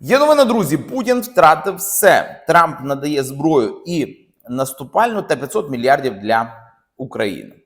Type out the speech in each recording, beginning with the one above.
Є новина, друзі. Путін втратив все. Трамп надає зброю і наступальну та 500 мільярдів для України.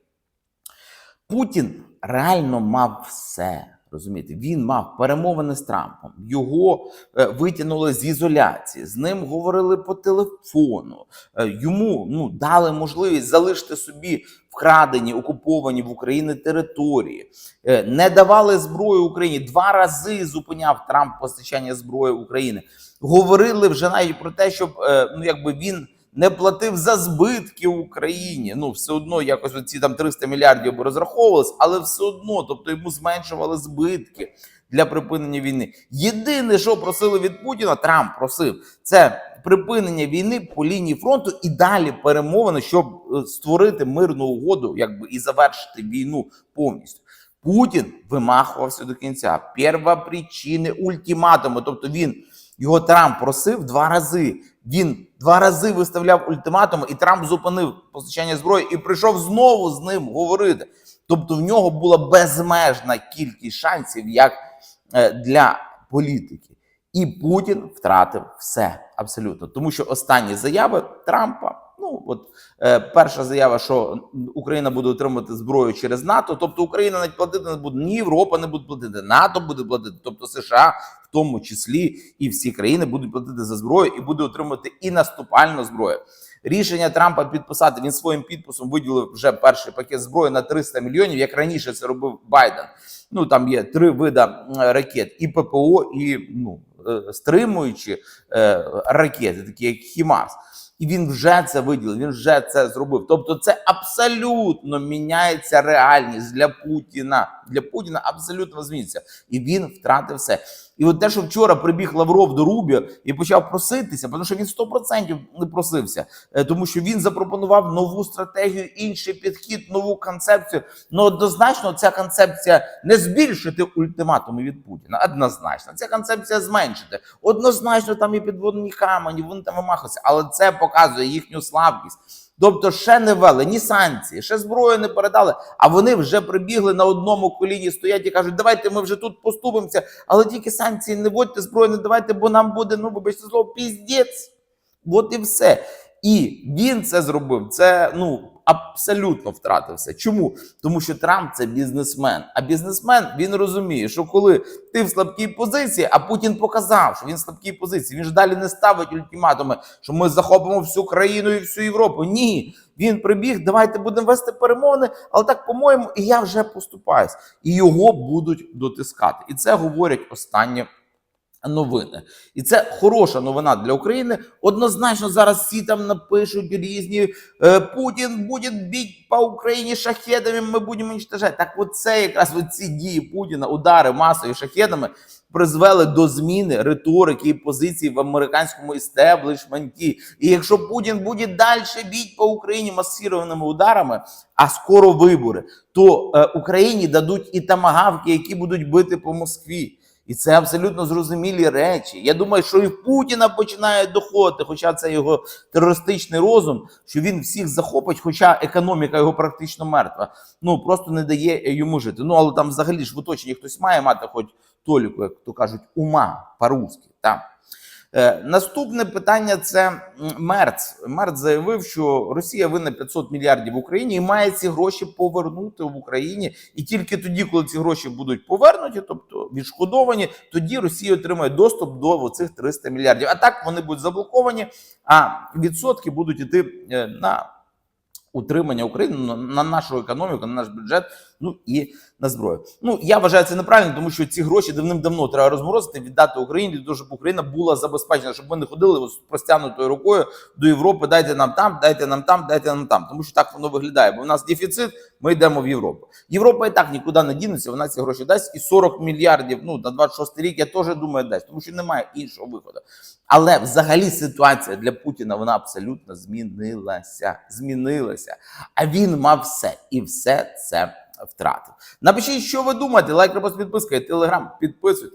Путін реально мав все. Розумієте, він мав перемовини з Трампом. Його е, витягнули з ізоляції, з ним говорили по телефону. Е, йому ну дали можливість залишити собі вкрадені, окуповані в Україні території, Е, не давали зброю Україні. Два рази зупиняв Трамп постачання зброї України. Говорили вже навіть про те, щоб ну якби він не платив за збитки Україні. Ну, все одно якось оці там 300 мільярдів розраховувалися, але все одно, тобто йому зменшували збитки для припинення війни. Єдине, що просили від Путіна, Трамп просив, це припинення війни по лінії фронту і далі перемовини, щоб е, створити мирну угоду, якби і завершити війну повністю. Путін вимахувався до кінця. Перва причини ультиматуму. Тобто він його Трамп просив два рази. Він два рази виставляв ультиматум, і Трамп зупинив постачання зброї і прийшов знову з ним говорити. Тобто в нього була безмежна кількість шансів як е, для політики. І Путін втратив все абсолютно, тому що останні заяви Трампа. Ну от е, перша заява, що Україна буде отримувати зброю через НАТО, тобто Україна навіть платити не буде, ні Європа не буде платити, НАТО буде платити, тобто США в тому числі і всі країни будуть платити за зброю і буде отримувати і наступальну зброю. Рішення Трампа підписати він своїм підписом виділив вже перший пакет зброї на 300 мільйонів, як раніше це робив Байден. Ну там є три вида е, ракет: і ППО, і ну стримуючі е, ракети, такі як Хімарс. І він вже це виділив, він вже це зробив. Тобто, це абсолютно міняється реальність для Путіна. Для Путіна абсолютно зміниться. І він втратив все. І от те, що вчора прибіг Лавров до Рубіо і почав проситися, тому що він 100% не просився, Е, тому що він запропонував нову стратегію, інший підхід, нову концепцію. Ну однозначно, ця концепція не збільшити ультиматуми від Путіна. Однозначно, ця концепція зменшити. Однозначно, там і підводні камені, вони там вимахалися, але це показує їхню слабкість. Тобто, ще не ввели ні санкції, ще зброю не передали. А вони вже прибігли на одному коліні, стоять і кажуть, давайте ми вже тут поступимося, але тільки санкції не вводьте, зброю не давайте, бо нам буде, ну вибачте слово, піздець. От і все. І він це зробив. Це ну абсолютно втратив все. Чому? Тому що Трамп це бізнесмен. А бізнесмен він розуміє, що коли ти в слабкій позиції, а Путін показав, що він в слабкій позиції. Він ж далі не ставить ультиматуми, що ми захопимо всю країну і всю Європу. Ні, він прибіг. Давайте будемо вести перемовини, але так, по-моєму, і я вже поступаюсь, і його будуть дотискати. І це говорять останні новини. І це хороша новина для України. Однозначно, зараз всі там напишуть різні е, Путін буде бити по Україні шахедами, ми будемо уничтожати. Так, от це якраз ці дії Путіна, удари масові шахедами. Призвели до зміни риторики і позиції в американському істеблішменті. І якщо Путін буде далі бити по Україні масированими ударами, а скоро вибори, то е, Україні дадуть і тамагавки, які будуть бити по Москві. І це абсолютно зрозумілі речі. Я думаю, що і Путіна починає доходити, хоча це його терористичний розум, що він всіх захопить, хоча економіка його практично мертва. Ну просто не дає йому жити. Ну але там взагалі ж в оточенні хтось має мати, хоч толіку, як то кажуть, ума по-русски. Е, наступне питання це Мерц. Мерц заявив, що Росія винна 500 мільярдів в Україні і має ці гроші повернути в Україні. І тільки тоді, коли ці гроші будуть повернуті, тобто відшкодовані, тоді Росія отримає доступ до цих 300 мільярдів. А так вони будуть заблоковані, а відсотки будуть іти е, на утримання України на- на нашу економіку, на наш бюджет, ну і на зброю. Ну я вважаю це неправильно, тому що ці гроші давним-давно треба розморозити, віддати Україні для того, щоб Україна була забезпечена, щоб ми не ходили з простягнутою рукою до Європи. Дайте нам там, дайте нам там, дайте нам там. Тому що так воно виглядає. Бо в нас дефіцит, ми йдемо в Європу. Європа і так нікуди не дінеться, вона ці гроші дасть і 40 мільярдів. Ну на 26 рік я теж думаю, дасть, тому що немає іншого виходу. Але взагалі ситуація для Путіна вона абсолютно змінилася. Змінилася. А він мав все і все це втратив. Напишіть, що ви думаєте. Лайк, репост, підписка і телеграм. Підписуйтесь.